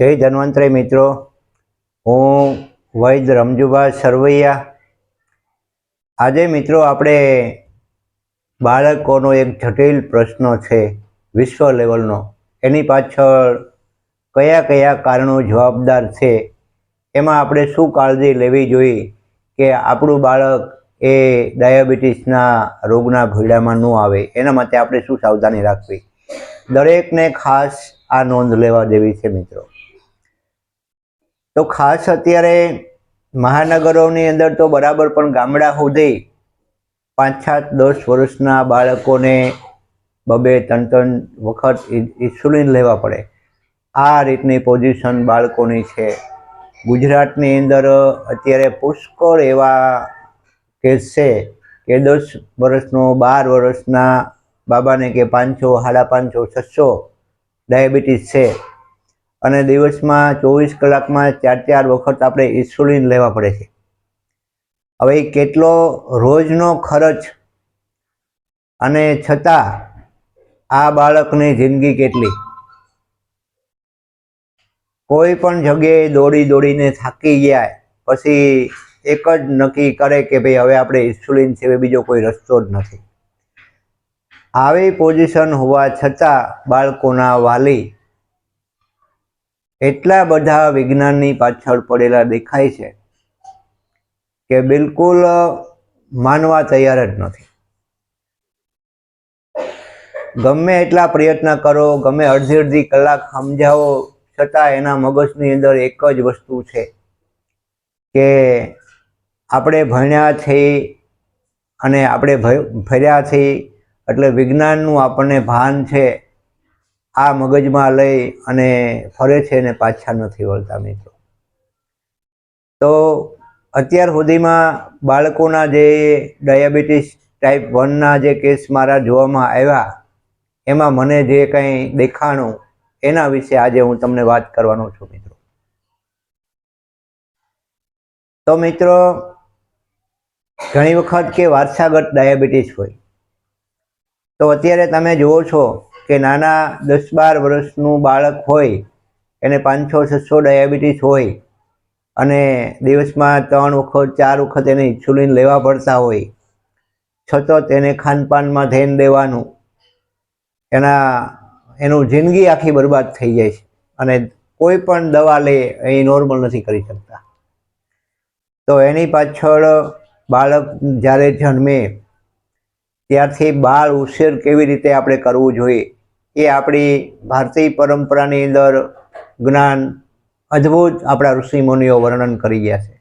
જય ધન્વંતરી મિત્રો. હું વૈદ રમજુભા સરવૈયા. આજે મિત્રો આપણે બાળકોનો એક જટિલ પ્રશ્ન છે વિશ્વ લેવલનો. એની પાછળ કયા કયા કારણો જવાબદાર છે? એમાં આપણે શું કાળજી લેવી જોઈએ કે આપણું બાળક એ ડાયાબિટીસના રોગના ભીડામાં ન આવે? એના માટે આપણે શું સાવધાની રાખવી? દરેકને ખાસ આ નોંધ લેવા જેવી છે મિત્રો. તો ખાસ અત્યારે મહાનગરોની અંદર તો બરાબર પણ ગામડા સુધી પાંચ સાત દસ વર્ષના બાળકોને બબે ત્રણ ત્રણ વખત ઇન્સ્યુલિન લેવા પડે. આ રીતની પોઝિશન બાળકોની છે. ગુજરાતની અંદર અત્યારે પુષ્કળ એવા કેસ છે કે દસ વર્ષનો, બાર વર્ષના બાબાને કે પાંચસો, સાડા પાંચસો, છસો ડાયાબિટીસ છે. અને દિવસમાં ચોવીસ કલાકમાં ચાર ચાર વખત આપણે ઇન્સ્યુલિન લેવા પડે છે. હવે કેટલો રોજનો ખર્ચ? અને છતાં આ બાળકની જિંદગી કેટલી? કોઈ પણ જગ્યાએ દોડી દોડીને થાકી ગયા, પછી એક જ નક્કી કરે કે ભાઈ હવે આપણે ઇન્સ્યુલિન સિવાય બીજો કોઈ રસ્તો જ નથી. આવી પોઝિશન હોવા છતાં બાળકોના વાલી એટલા બધા વિજ્ઞાનની પાછળ પડેલા દેખાય છે કે બિલકુલ માનવા તૈયાર જ નથી. ગમે એટલા પ્રયત્ન કરો, ગમે અડધી અડધી કલાક સમજાવો, છતાં એના મગજની અંદર એક જ વસ્તુ છે કે આપણે ભણ્યા છીએ અને આપણે ફર્યા છીએ એટલે વિજ્ઞાનનું આપણને ભાન છે. આ મગજમાં લઈ અને ફરે છે ને પાછા નથી વળતા મિત્રો. તો અત્યાર સુધીમાં બાળકોના જે ડાયાબિટીસ ટાઈપ વનના જે કેસ મારા જોવામાં આવ્યા, એમાં મને જે કંઈ દેખાણું એના વિશે આજે હું તમને વાત કરવાનો છું મિત્રો. તો મિત્રો, ઘણી વખત કે વારસાગત ડાયાબિટીસ હોય. તો અત્યારે તમે જુઓ છો કે નાના દસ બાર વર્ષનું બાળક હોય, એને પાંચસો છસો ડાયાબિટીસ હોય, અને દિવસમાં ત્રણ વખત, ચાર વખત એને ઇન્સ્યુલિન લેવા પડતા હોય છતાં તેને ખાનપાનમાં ધ્યાન દેવાનું, એના, એનું જિંદગી આખી બરબાદ થઈ જાય છે, અને કોઈ પણ દવા લે, એ નોર્મલ નથી કરી શકતા. તો એની પાછળ બાળક જ્યારે જન્મે ત્યારથી બાળ ઉછેર કેવી રીતે આપણે કરવું જોઈએ? એ આપણી ભારતીય પરંપરાની અંદર જ્ઞાન અદ્ભુત આપણા ઋષિમુનિઓ વર્ણન કરી ગયા છે.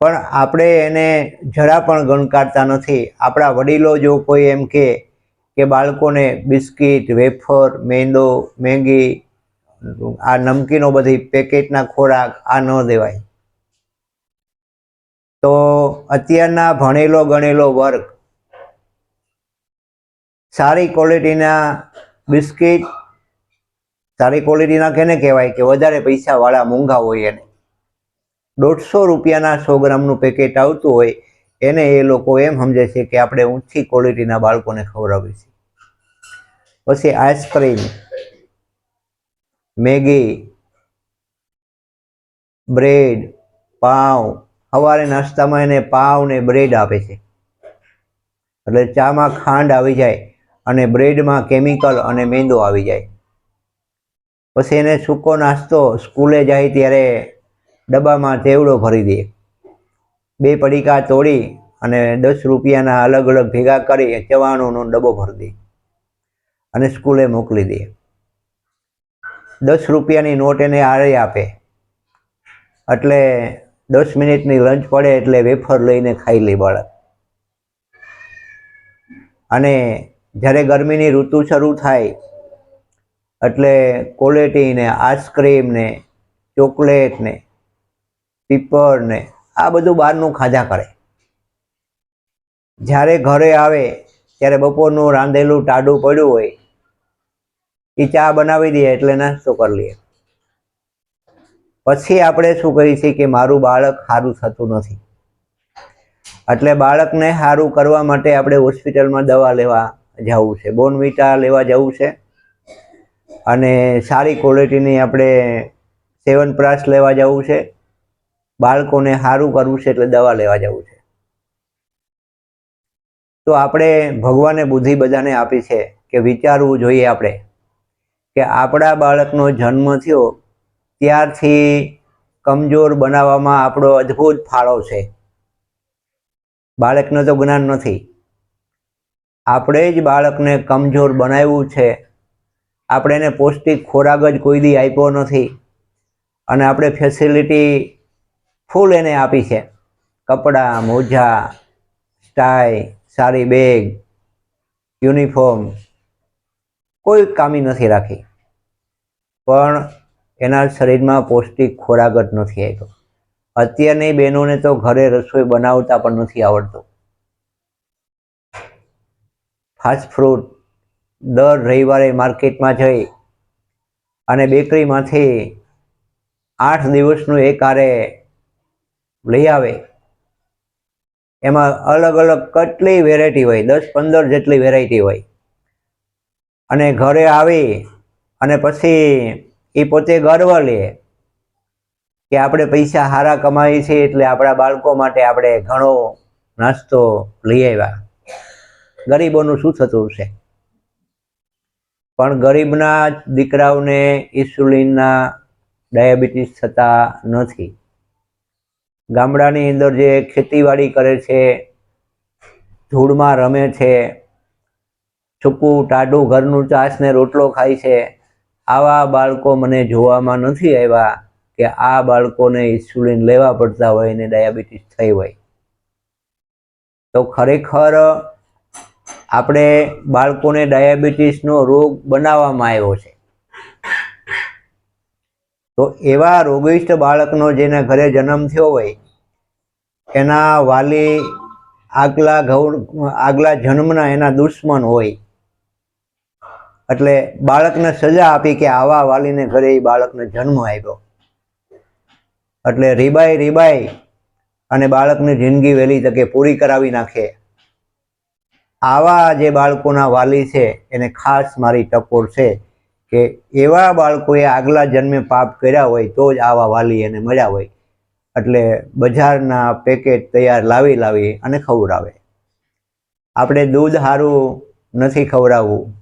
પણ આપણે એને જરા પણ ગણકારતા નથી. આપણા વડીલો જો કોઈ એમ કે કે બાળકોને બિસ્કિટ, વેફર, મેંદો, મેંગી, આ નમકીનો બધી પેકેટના ખોરાક આ ન દેવાય. તો અત્યારના ભણેલો ગણેલો વર્ગ સારી ક્વોલિટીના બિસ્કિટ, સારી ક્વોલિટીના કેને કહેવાય કે વધારે પૈસાવાળા મોંઘા હોય એને. દોઢસો રૂપિયાના સો ગ્રામનું પેકેટ આવતું હોય, એને એ લોકો એમ સમજે છે કે આપણે ઊંચી ક્વોલિટીના બાળકોને ખવડાવીએ છીએ. પછી આઈસ્ક્રીમ મેગી બ્રેડ પાઉં સવારે નાસ્તામાં એને પાવ ને બ્રેડ આપે છે. એટલે ચામાં ખાંડ આવી જાય અને બ્રેડમાં કેમિકલ અને મેંદો આવી જાય. પછી એને સૂકો નાસ્તો સ્કૂલે જાય ત્યારે ડબ્બામાં ચેવડો ભરી દે. બે પડીકા તોડી અને દસ રૂપિયાના અલગ અલગ ભેગા કરી ચવાણોનો ડબ્બો ભરી દે અને સ્કૂલે મોકલી દે. દસ રૂપિયાની નોટ એને આરે આપે. એટલે દસ મિનિટની લંચ પડે એટલે વેફર લઈને ખાઈ લે બાળક. અને જ્યારે ગરમીની ઋતુ શરૂ થાય એટલે ક્વોલિટી ને આઈસ્ક્રીમ ને ચોકલેટ ને પીપર ને આ બધું બહારનું ખાધા કરે. જ્યારે ઘરે આવે, ત્યારે બપોરનું રાંધેલું ટાડું પડ્યું હોય, એ ચા બનાવી દઈએ એટલે નાસ્તો કરી લઈએ. પછી આપણે શું કહીએ છીએ કે મારું બાળક સારું થતું નથી. એટલે બાળકને સારું કરવા માટે આપણે હોસ્પિટલમાં દવા લેવા જવું છે. બોનવીટા લેવા જવું છે. અને સારી ક્વોલિટીની આપણે સેવન પ્રાસ લેવા જવું છે. બાળકોને સારું કરવું છે એટલે દવા લેવા જવું છે. તો આપણે ભગવાને બુદ્ધિ બધાને આપી છે કે વિચારવું જોઈએ આપણે કે આપણા બાળકનો જન્મ થયો ત્યારથી કમજોર બનાવવામાં આપણો અદ્ભુત ફાળો છે. બાળકને તો જ્ઞાન નથી. આપણે જ બાળકને કમજોર બનાવ્યું છે. આપણે એને પૌષ્ટિક ખોરાક જ કોઈ દી આપ્યો નથી. અને આપણે ફેસિલિટી ફૂલ એને આપી છે. કપડાં, મોજા સ્ટાય સારી બેગ યુનિફોર્મ કોઈ કામી નથી રાખી. પણ એના શરીરમાં પૌષ્ટિક ખોરાક જ નથી આવ્યો અત્યારની બહેનોને તો ઘરે રસોઈ બનાવતા પણ નથી આવડતું. ફાસ્ટ ફૂડ દર રવિવારે માર્કેટમાં જઈ અને બેકરીમાંથી આઠ દિવસનું એક કારે લઈ આવે. એમાં અલગ અલગ કેટલી વેરાયટી હોય? દસ, પંદર જેટલી વેરાયટી હોય. અને ઘરે આવી અને પછી એ પોતે ગર્વ લે કે આપણે પૈસા સારા કમાઈએ છીએ એટલે આપણા બાળકો માટે આપણે ઘણો નાસ્તો લઈ આવ્યા. ગરીબોનું શું થતું છે પણ ગરીબના દીકરાઓને ઇન્સ્યુલિનના ડાયાબિટીસ થતા નથી. ગામડાની અંદર જે ખેતીવાડી કરે છે, ધૂળમાં રમે છે સૂકું ટાઢું ઘરનું ચાસ ને રોટલો ખાય છે, આવા બાળકો મને જોવામાં નથી આવ્યા કે આ બાળકોને ઇન્સ્યુલિન લેવા પડતા હોય અને ડાયાબિટીસ થઈ હોય. તો ખરેખર આપણે બાળકોને ડાયાબિટીસનો રોગ બનાવવામાં આવ્યો છે. તો એવા રોગિષ્ટ બાળકનો જેના ઘરે જન્મ થયો હોય, એના વાલી આગલા ઘઉ, આગલા જન્મના એના દુશ્મન હોય, એટલે બાળકને સજા આપી કે આવા વાલીને ઘરે એ બાળકને જન્મ આવ્યો એટલે રીબાઈ રીબાઈ અને બાળકની જિંદગી વહેલી તકે પૂરી કરાવી નાખે. આવા જે બાળકોના વાલી છે, એને ખાસ મારી ટકોર છે કે એવા બાળકોએ આગલા જન્મે પાપ કર્યા હોય તો જ આવા વાલી એને મળ્યા હોય. એટલે બજારના પેકેટ તૈયાર લાવી લાવી અને ખવડાવે. આપણે દૂધ સારું નથી ખવડાવવું.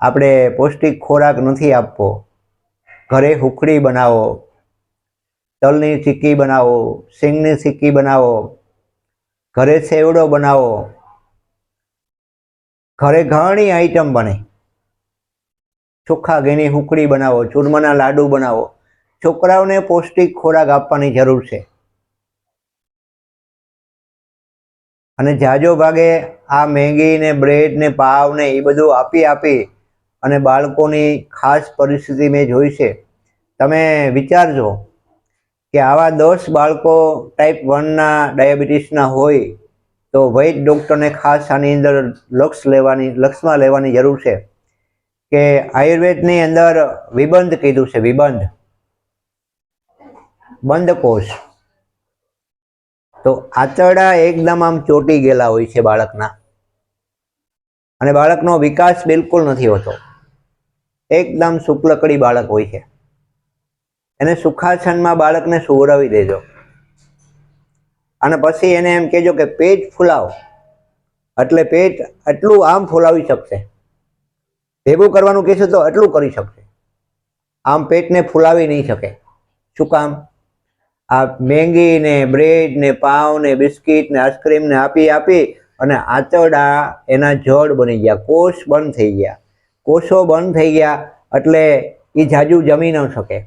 આપણે પૌષ્ટિક ખોરાક નથી આપવો. ઘરે હુખડી બનાવો, તલની ચીક્કી બનાવો, સિંગની સિક્કી બનાવો, ઘરે સેવડો બનાવો ઘરે ઘણી આઈટમ બને. ચોખ્ખા ઘીની હુકડી બનાવો, ચૂરમાના લાડુ બનાવો. છોકરાઓને પૌષ્ટિક ખોરાક આપવાની જરૂર છે. અને જાજો ભાગે આ મેગી ને બ્રેડ ને પાવ ને એ બધું આપી આપી અને બાળકોની ખાસ પરિસ્થિતિ મેં જોઈ છે. તમે વિચારજો કે આવા દસ બાળકો ટાઈપ વનના ડાયાબિટીસના હોય તો વૈદ ડૉક્ટરને ખાસ આની અંદર લક્ષ લેવાની, લક્ષમાં લેવાની જરૂર છે કે આયુર્વેદની અંદર વિબંધ કીધું છે, વિબંધ. બંધ કોષ તો આંતરડા એકદમ આમ ચોટી ગયેલા હોય છે બાળકના. અને બાળકનો વિકાસ બિલકુલ નથી હોતો. એકદમ શુક્લકડી બાળક હોય છે. એને સુખાસનમાં બાળકને સુવરાવી દેજો. અને પછી એને એમ કહેજો કે પેટ ફૂલાવો. એટલે પેટ આટલું આમ ફૂલાવી શકશે. ભેગું કરવાનું કહેશો તો એટલું કરી શકશે. આમ પેટને ફૂલાવી નહીં શકે. શું કામ? આ મેંગી ને બ્રેડ ને પાવ ને બિસ્કિટ ને આઈસ્ક્રીમ ને આપી આપી અને આંતરડા એના જડ બની ગયા. કોષ બંધ થઈ ગયા. કોષો બંધ થઈ ગયા એટલે એ જાજુ જમી ન શકે.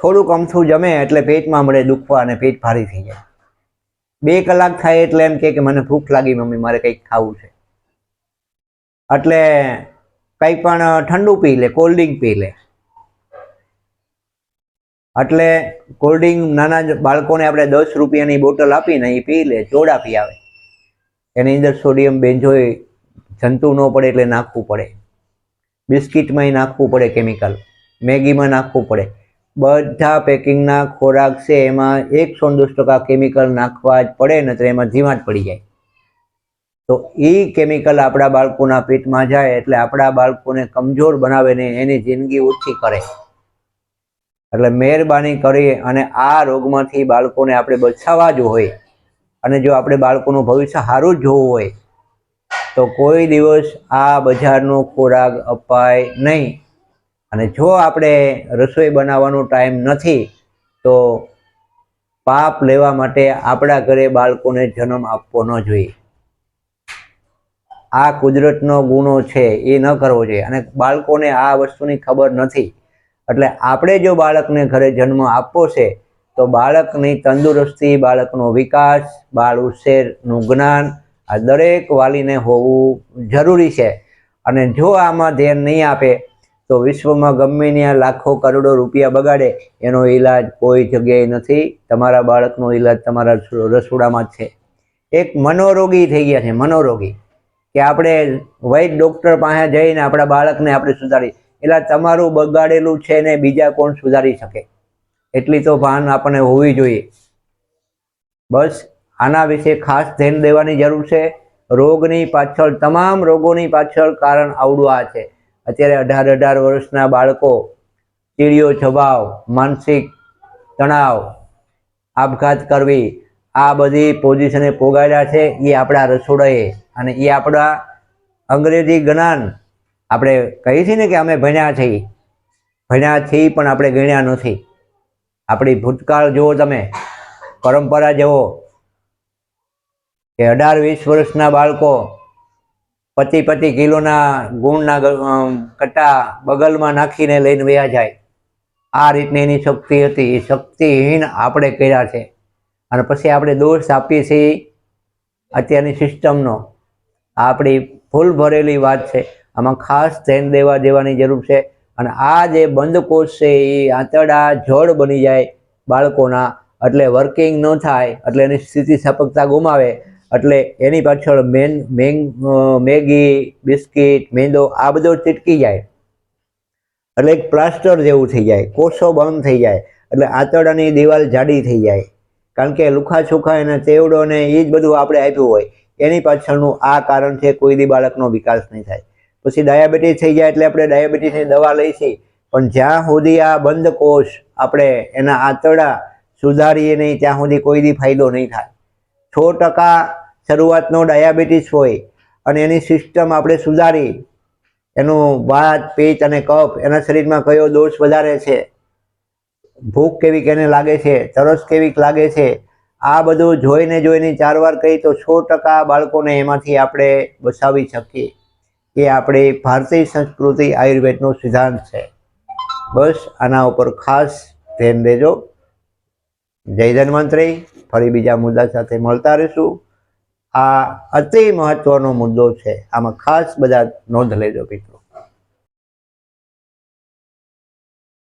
થોડુંક અમથું જમે એટલે પેટમાં મળે દુખવા અને પેટ ભારી થઈ જાય. બે કલાક થાય એટલે એમ કે મને ભૂખ લાગી, મમ્મી, મારે કંઈક ખાવું છે. એટલે કંઈ પણ ઠંડુ પી લે કોલ્ડ ડ્રિંક પી લે. એટલે કોલ્ડ ડ્રિંક નાના બાળકોને આપણે દસ રૂપિયાની બોટલ આપીને એ પી લે, ચોડા પી આવે. એની અંદર સોડિયમ બેન્જોય જંતુ ન પડે એટલે નાખવું પડે. બિસ્કિટમાં નાખવું પડે કેમિકલ મેગીમાં નાખવું પડે. બધા પેકિંગના ખોરાક છે, એમાં એકસો દસ ટકા કેમિકલ નાખવા જ પડે ને તો એમાં જીવાત પડી જાય. તો એ કેમિકલ આપણા બાળકોના પેટમાં જાય, એટલે આપણા બાળકોને કમજોર બનાવે ને એની જિંદગી ઓછી કરે. એટલે મહેરબાની કરી અને આ રોગમાંથી બાળકોને આપણે બચાવવા જ હોય. અને જો આપણે બાળકોનું ભવિષ્ય સારું જ જોવું હોય, તો કોઈ દિવસ આ બજારનો ખોરાક અપાય નહીં. અને જો આપણે રસોઈ બનાવવાનો ટાઈમ નથી, તો પાપ લેવા માટે આપણા ઘરે બાળકોને જન્મ આપવો ન જોઈએ. આ કુદરતનો ગુનો છે, એ ન કરવો જોઈએ. અને બાળકોને આ વસ્તુની ખબર નથી. એટલે આપણે જો બાળકને ઘરે જન્મ આપવો છે, તો બાળકની તંદુરસ્તી, બાળકનો વિકાસ, બાળ ઉછેરનું જ્ઞાન, આ દરેક વાલીને હોવું જરૂરી છે. અને જો આમાં ધ્યાન નહીં આપે તો વિશ્વમાં ગમે ત્યાં લાખો કરોડો રૂપિયા બગાડે, એનો ઈલાજ કોઈ જગ્યાએ નથી. તમારા બાળકનો ઈલાજ તમારા રસોડામાં છે. એક મનોરોગી થઈ ગયા છે, મનોરોગી. કે આપણે વૈદ ડૉક્ટર પાસે જઈને આપણા બાળકને આપણે સુધારી, એટલે તમારું બગાડેલું છે ને બીજા કોણ સુધારી શકે? એટલી તો ભાન આપણને હોવી જોઈએ. બસ, આના વિશે ખાસ ધ્યાન દેવાની જરૂર છે. રોગની પાછળ, તમામ રોગોની પાછળ કારણ આવડું આ છે. અત્યારે અઢાર અઢાર વર્ષના બાળકો, ચીડિયો સ્વભાવ માનસિક તણાવ, આપઘાત કરવી, આ બધી પોઝિશને પોગાડ્યા છે એ આપણા રસોડાએ. અને એ આપણા અંગ્રેજી જ્ઞાન આપણે કહીએ છીએ ને કે અમે ભણ્યા છીએ. ભણ્યા છીએ પણ આપણે ગણ્યા નથી. આપણી ભૂતકાળ જુઓ તમે, પરંપરા જુઓ. કે અઢાર વીસ વર્ષના બાળકો પચી પચી કિલોના ગુણના કટ્ટા બગલમાં નાખીને લઈને વયા જાય. આ રીતની એની શક્તિ હતી. એ શક્તિહીન આપણે કર્યા છે. અને પછી આપણે દોષ આપીએ છીએ અત્યારની સિસ્ટમનો. આ આપણી ફૂલ ભરેલી વાત છે. આમાં ખાસ ધ્યાન દેવા દેવાની જરૂર છે. અને આ જે બંધ કોષ છે, એ આંતરડા જળ બની જાય બાળકોના. એટલે વર્કિંગ ન થાય, એટલે એની સ્થિતિસ્થાપકતા ગુમાવે. એટલે એની પાછળ મેન, મેંગ મેગી, બિસ્કિટ, મેંદો, આ બધો ચીટકી જાય. એટલે એક પ્લાસ્ટર જેવું થઈ જાય, કોષો બંધ થઈ જાય, એટલે આંતરડાની દિવાલ જાડી થઈ જાય. કારણ કે લુખા સુખા અને ચેવડો ને એ જ બધું આપણે આપ્યું હોય, એની પાછળનું આ કારણ છે કોઈ દી બાળકનો વિકાસ નહીં થાય. પછી ડાયાબિટીસ થઈ જાય એટલે આપણે ડાયાબિટીસની દવા લઈશી. પણ જ્યાં સુધી આ બંધ કોષ આપણે એના આંતરડા સુધારીએ નહીં, ત્યાં સુધી કોઈ દી ફાયદો નહીં થાય. છ ટકા શરૂઆતનો ડાયાબિટીસ હોય અને એની સિસ્ટમ આપણે સુધારી, એનું વાત પેચ અને કફ એના શરીરમાં કયો દોષ વધારે છે, ભૂખ કેવી કેને લાગે છે, તરસ કેવીક લાગે છે, આ બધું જોઈને જોઈને ચાર વાર કહી તો સો ટકા બાળકોને એમાંથી આપણે બસાવી શકીએ એ આપણી ભારતીય સંસ્કૃતિ આયુર્વેદનો સિદ્ધાંત છે. બસ આના ઉપર ખાસ ધ્યાન દેજો. જય ધન્વંતરી. ફરી બીજા મુદ્દા સાથે મળતા રહીશું. આ અતિ મહત્વનો મુદ્દો છે. આમાં ખાસ બધા નોંધ લેજો મિત્રો.